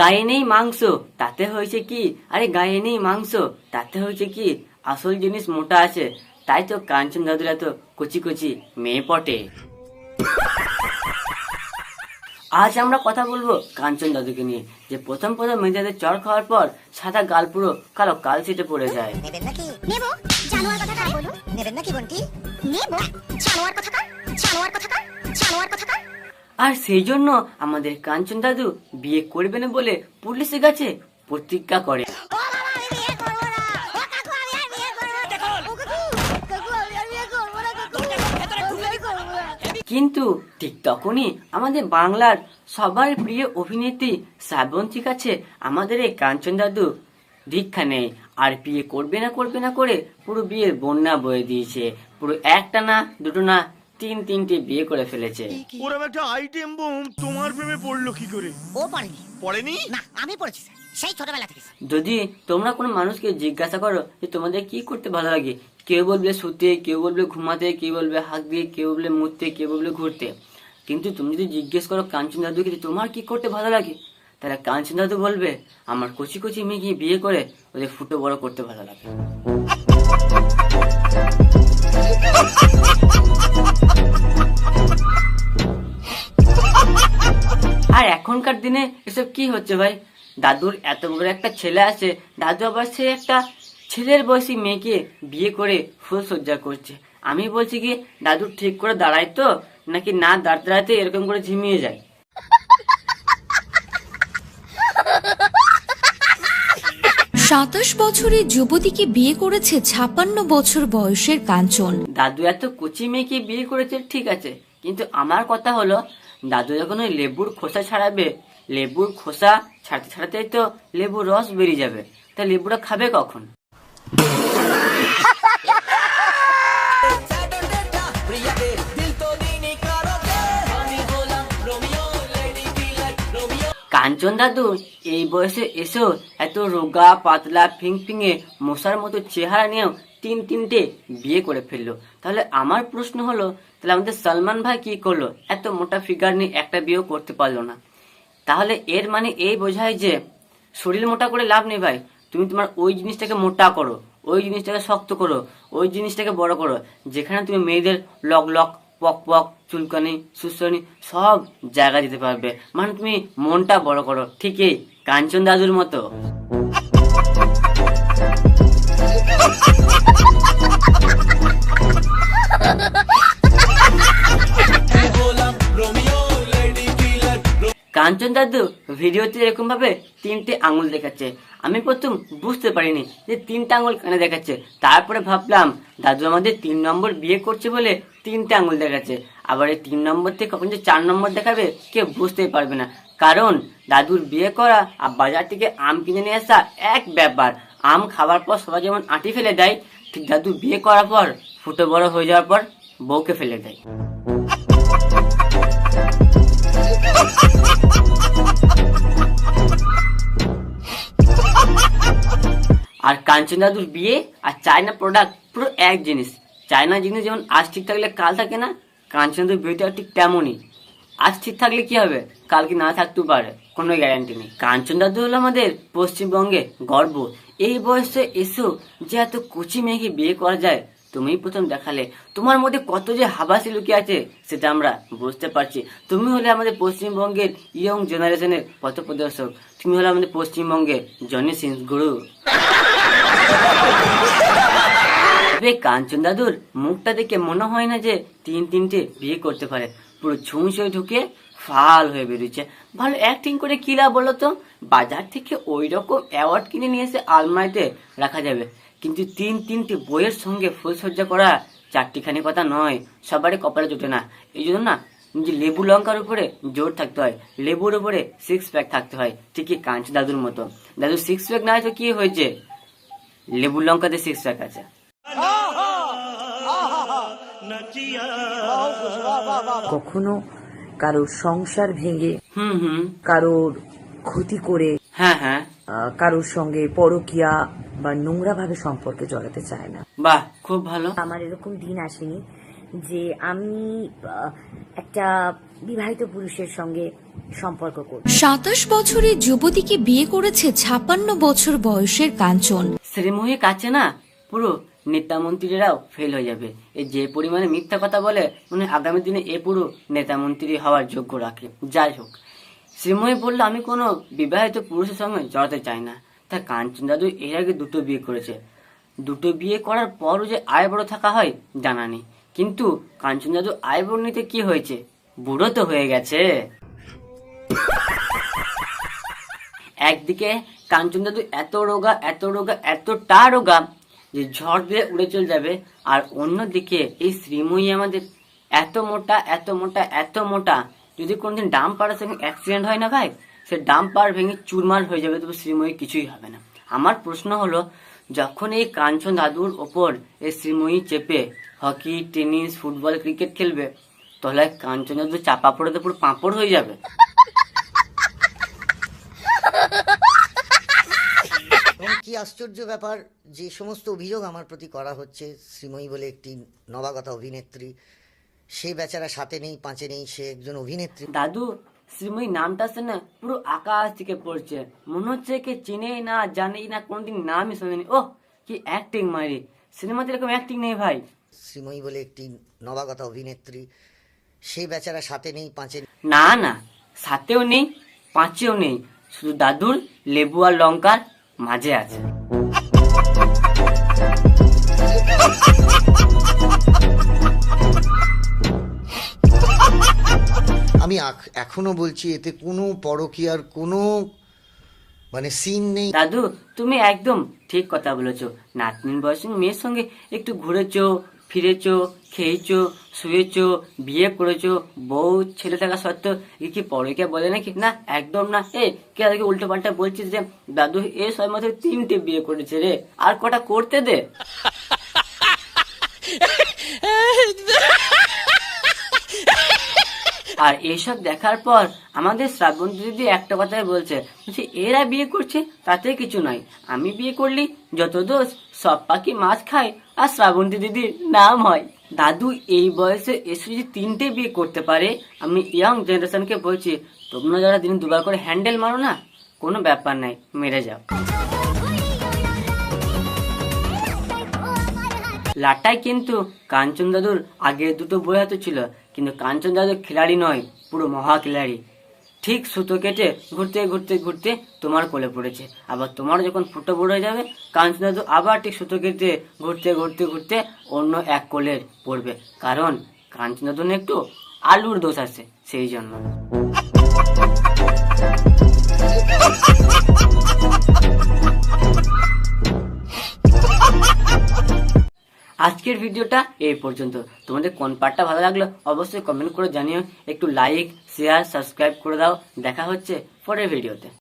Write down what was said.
গায়ে নেই মাংস, তাতে হয়েছে কি? আরে গায়ে নেই মাংস, তাতে হয়েছে কি? আসল জিনিস মোটা আছে, তাই তো কাঞ্চন দাদুরা তো কচি কচি মেয়ে পটে। আজ আমরা কথা বলব কাঞ্চন দাদুকে নিয়ে, যে প্রথম প্রথম মেয়েদের চর খাওয়ার পর সাদা গাল পুরো কালো কাল ছিটে পড়ে যায়। নেবেন নাকি? জানোয়ার নেবেন নাকি বন্টি? নেব? জানোয়ার কথা জানোয়ার কথা জানোয়ার কথা আর সেই জন্য আমাদের কাঞ্চন দাদু বিয়ে করবে না বলে পুলিশের কাছে প্রতিজ্ঞা করে। ও বাবা আমি বিয়ে করব না। ও কাকু আমি আর বিয়ে করব না। ও কাকু কাকু আমি আর বিয়ে করব না কাকু। আমি বিয়ে করব না। কিন্তু ঠিক তখনই আমাদের বাংলার সবার প্রিয় অভিনেত্রী শ্রাবন্তী কাছে আমাদের এই কাঞ্চন দাদু দীক্ষা নেই। আর বিয়ে করবে না করবে না করে পুরো বিয়ের বন্যা বয়ে দিয়েছে। পুরো একটা না দুটো না তিন তিনটে বিয়ে করে ফেলেছে। ওরম একটা আইটেম বোম তোমার প্রেমে পড়ল কি করে? ও পড়েনি। পড়েনি? না আমি পড়েছি স্যার। সেই ছোটবেলা থেকে স্যার। যদি তোমরা কোনো মানুষকে জিজ্ঞাসা করো যে তোমাদের কি করতে ভালো লাগে কেউ বলবে শুতে কেউ বলবে ঘুমাতে কেউ বলবে হাত দিয়ে কেউ বলবে মুততে কেউ বলবে ঘুরতে। কিন্তু তুমি যদি জিজ্ঞেস করো কাঞ্চন দাদুকে যে তোমার কি করতে ভালো লাগে তাহলে কাঞ্চন দাদু বলবে আমার কচি কচি মেয়েকে বিয়ে করে ওদের ফুটো বড় করতে ভালো লাগে। আর এখনকার দিনে এসব কি হচ্ছে ভাই? দাদুর এত বড় একটা ছেলে আছে দাদু আবার সে একটা ছেলের বয়সী মেয়েকে বিয়ে করে ফুল সজ্জা করছে। আমি বলছি কি দাদু ঠিক করে দাঁড়ায় তো নাকি না দাঁড়াতে দাঁড়াতে এরকম করে ঝিমিয়ে যায়? সাতাশ বছরের যুবতীকে বিয়ে করেছে ছাপান্ন বছর বয়সের কাঞ্চন। দাদু এত কচি মেয়েকে বিয়ে করেছে ঠিক আছে। কিন্তু আমার কথা হলো দাদু যখন ওই লেবুর খোসা ছাড়াবে, লেবুর খোসা ছাড়তে ছাড়াতেই তো লেবুর রস বেরিয়ে যাবে। তা লেবুটা খাবে কখন? কাঞ্চন দাদু, এই বয়সে এসেও এত রোগা, পাতলা ফিং ফিঙে মশার মতো চেহারা নিয়েও তিন তিনটে বিয়ে করে ফেলল। তাহলে আমার প্রশ্ন হলো, তাহলে আমাদের সলমান ভাই কি করল? এত মোটা ফিগার নিয়ে একটা বিয়েও করতে পারল না। তাহলে এর মানে এই বোঝায় যে শরীর মোটা করে লাভ নেই ভাই। তুমি তোমার ওই জিনিসটাকে মোটা করো, ওই জিনিসটাকে শক্ত করো, ওই জিনিসটাকে বড় করো। যেখানে তুমি মেয়েদের লক লক, পক পক, চুলকানি সুস্কানি সব জায়গা দিতে পারবে। মানে তুমি মনটা বড় করো, ঠিকই। কাঞ্চন দাদুর মতো। কাঞ্চন দাদু ভিডিওতে এরকম ভাবে তিনটে আঙুল দেখাচ্ছে। আমি প্রথম বুঝতে পারিনি যে তিনটা আঙুল কেন দেখাচ্ছে। তারপরে ভাবলাম, দাদু আমাদের তিন নম্বর বিয়ে করছে বলে তিনটে আঙুল দেখাচ্ছে। আবার এই তিন নম্বর থেকে কখন যে চার নম্বর দেখাবে কেউ বুঝতেই পারবে না। কারণ, দাদুর বিয়ে করা আর বাজার থেকে আম কিনে নিয়ে আসা এক ব্যাপার। আম খাবার পর সবাই যেমন আঁটি ফেলে দেয়, ঠিক দাদু বিয়ে করার পর ফুটো বড় হয়ে যাওয়ার পর বউকে ফেলে দেয়। আর কাঞ্চন দাদুর বিয়ে আর চায়না প্রোডাক্ট পুরো এক জিনিস। চায়না জিনিস যেমন আজ ঠিক থাকলে কাল থাকে না কাঞ্চন দাদুর বিয়েটা ঠিক তেমনই। আজ ঠিক থাকলে কি হবে? কালকে না থাকতেও পারে, কোনো গ্যারান্টি নেই। কাঞ্চন দাদু হলো আমাদের পশ্চিমবঙ্গে গর্ব। এই বয়সে এসেও যে এত কুচি মেয়েকে বিয়ে করা যায়। তুমি প্রথম দেখালে। তোমার মধ্যে কত যে হাবাসি লুকিয়ে আছে, সেটা আমরা বুঝতে পারছি। তুমি হলে আমাদের পশ্চিমবঙ্গের ইয়ং জেনারেশনের পথ প্রদর্শক তুমি হলে আমাদের পশ্চিমবঙ্গের জনি সিং গুরু। তবে কাঞ্চন দাদুর, মুখটা দেখে মনে হয় না যে তিন তিনটে বিয়ে করতে পারে। পুরো ছুঁই ঢুকে ফাল হয়ে বেরিয়েছে ভালো অ্যাক্টিং করে কি লাভ বলো তো? বাজার থেকে ওই রকম অ্যাওয়ার্ড কিনে নিয়ে এসে আলমারিতে রাখা যাবে। কিন্তু তিন তিনটে বইয়ের সঙ্গে ফুলসজ্জা করা চারটিখানি কথা নয় সবারই কপালে জোটে না। এই জন্য না যে লেবু লঙ্কার উপরে জোর থাকতে হয় লেবুর উপরে সিক্স প্যাক থাকতে হয় ঠিকই কাঞ্চ দাদুর মতো। দাদু সিক্স প্যাক না হয়তো কি হয়েছে? লেবু লঙ্কাতে সিক্স প্যাক আছে। কখনো কারোর সংসার ভেঙে হুম হুম। কারোর ক্ষতি করে হ্যাঁ হ্যাঁ। আহ, কারোর সঙ্গে পরকিয়া বা নোংরা ভাবে সম্পর্কে জড়াতে চায় না। বাহ খুব ভালো। আমার এরকম দিন আসেনি যে আমি আহ, একটা বিবাহিত পুরুষের সঙ্গে সম্পর্ক করব সাতাশ বছরের যুবতীকে বিয়ে করেছে ছাপান্ন বছর বয়সের কাঞ্চন। শ্রীমোহী কাছে না পুরো নেতা মন্ত্রীরাও ফেল হয়ে যাবে। এই যে পরিমাণে মিথ্যা কথা বলে মানে আগামী দিনে এ পুরো নেতা মন্ত্রী হওয়ার যোগ্য রাখে। যাই হোক শ্রীময়ী বলল, আমি কোনো বিবাহিত পুরুষের সঙ্গে জড়াতে চাই না। তা কাঞ্চন দাদু এর আগে দুটো বিয়ে করেছে। দুটো বিয়ে করার পরও যে আয় বড় থাকা হয়, জানা নেই। কিন্তু কাঞ্চন দাদু আয় বড় নিতে কি হয়েছে? বুড়ো তো হয়ে গেছে। একদিকে কাঞ্চন দাদু এত রোগা এত রোগা, এতটা রোগা যে ঝড় দিয়ে উড়ে চলে যাবে। আর অন্যদিকে এই শ্রীময়ী আমাদের এত মোটা এত মোটা এত মোটা যদি কোনোদিন ডাম পাড়ার সঙ্গে অ্যাক্সিডেন্ট হয় না ভাই, সে ডাম পাড় ভেঙে চুরমার হয়ে যাবে, তবে শ্রীময়ী কিছুই হবে না। আমার প্রশ্ন হলো, যখন এই কাঞ্চন দাদুর ওপর এই শ্রীময়ী চেপে হকি, টেনিস, ফুটবল, ক্রিকেট খেলবে, তাহলে কাঞ্চন দাদু চাপা পড়ে তো পুরো পাঁপড় হয়ে যাবে। এবং কি আশ্চর্য ব্যাপার, যে সমস্ত অভিযোগ আমার প্রতি করা হচ্ছে শ্রীময়ী বলে একটি নবাগতা অভিনেত্রী সে বেচারা সাথে নেই পাঁচে নেই সে একজন অভিনেত্রী। দাদু শ্রীময়ী নামটা শুনে পুরো আকাশ থেকে পড়ছে। মনে হচ্ছে কে চিনে না জানেই না কোনদিন নামই শোনেনি। ওহ কি অ্যাক্টিং মারি সিনেমাতে এরকম অ্যাক্টিং নেই ভাই। শ্রীময়ী বলে একটি নবাগতা অভিনেত্রী। সে বেচারা সাথে নেই পাঁচে নেই। না না সাথেও নেই পাঁচেও নেই। শুধু দাদুর লেবু আর লঙ্কার মাঝে আছে। আমি এখনও বলছি এতে কোনো পরকীয়ার কোনো মানে সিন নেই। দাদু তুমি একদম ঠিক কথা বলেছ। নাতনির বয়সের মেয়ের সঙ্গে একটু ঘুরেছো ফিরেছো খেয়েছো শুয়েছো বিয়ে করেছ বউ ছেলে থাকা সত্ত্বেও এ কি পরকে বলে নাকি? না একদম না। এ কে আজকে উল্টো পাল্টা বলছিস যে দাদু এ ছয় মাসে তিনটে বিয়ে করেছে রে। আর কটা করতে দে। আর এসব দেখার পর আমাদের শ্রাবণ দিদি একটা কথাই বলছে বলছে এরা বিয়ে করছে তাতে কিছু নয় আমি বিয়ে করলি যত দোষ সব পাখি মাছ খায় আর শ্রাবন্তী দিদির নাম হয় দাদু এই বয়সে এসে যদি তিনটে বিয়ে করতে পারে আমি ইয়াং জেনারেশনকে বলছি তোমরা যারা দিন দুবার করে হ্যান্ডেল মারো না কোনো ব্যাপার নাই মেরে যাও লাটাই কিন্তু কাঞ্চন দাদুর আগে দুটো বই হাতে ছিল কিন্তু কাঞ্চন যাদব খিলাড়ি নয়, পুরো মহা খিলাড়ি। ঠিক সুতো কেটে ঘুরতে ঘুরতে ঘুরতে তোমার কোলে পড়েছে। আবার তোমার যখন ফুটো বড় হয়ে যাবে, কাঞ্চন যাদব আবার ঠিক সুতো কেটে ঘুরতে ঘুরতে ঘুরতে অন্য এক কোলে পড়বে। কারণ কাঞ্চন যাদব একটু আলুর দোষ আছে, সেই জন্য। আজকের ভিডিওটা এই পর্যন্ত। তোমাদের কোন পার্টটা ভালো লাগল অবশ্যই কমেন্ট করে জানিও। একটু লাইক শেয়ার সাবস্ক্রাইব করে দাও। দেখা হচ্ছে পরের ভিডিওতে।